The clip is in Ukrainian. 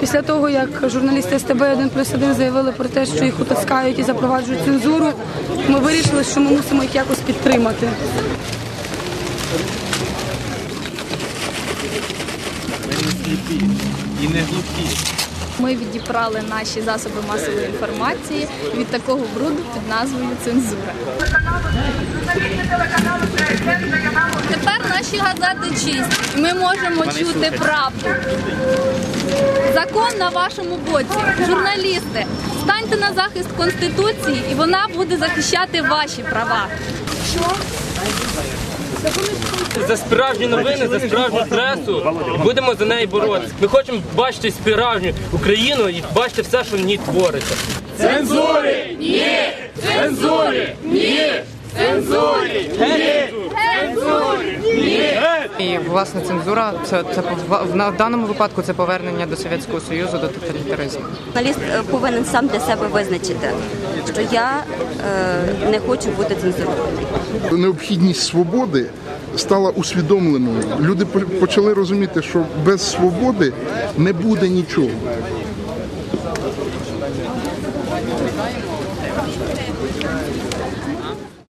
Після того, як журналісти СТБ 1 плюс 1 заявили про те, що їх утискають і запроваджують цензуру, ми вирішили, що ми мусимо їх якось підтримати. і не глухі. Ми відібрали наші засоби масової інформації від такого бруду під назвою цензура. Тепер наші газети чисті, і ми можемо чути правду. Закон на вашому боці. Журналісти, станьте на захист Конституції, і вона буде захищати ваші права. За справжні новини, за справжню пресу будемо за неї боротися. Ми хочемо бачити справжню Україну і бачити все, що в ній твориться. І власне цензура це це в в даному випадку це повернення до Совєтського Союзу до тоталітаризму. Журналіст е, повинен сам для себе визначити, що я е, не хочу бути цензурований. необхідність свободи стала усвідомленою. Люди почали розуміти, що без свободи не буде нічого.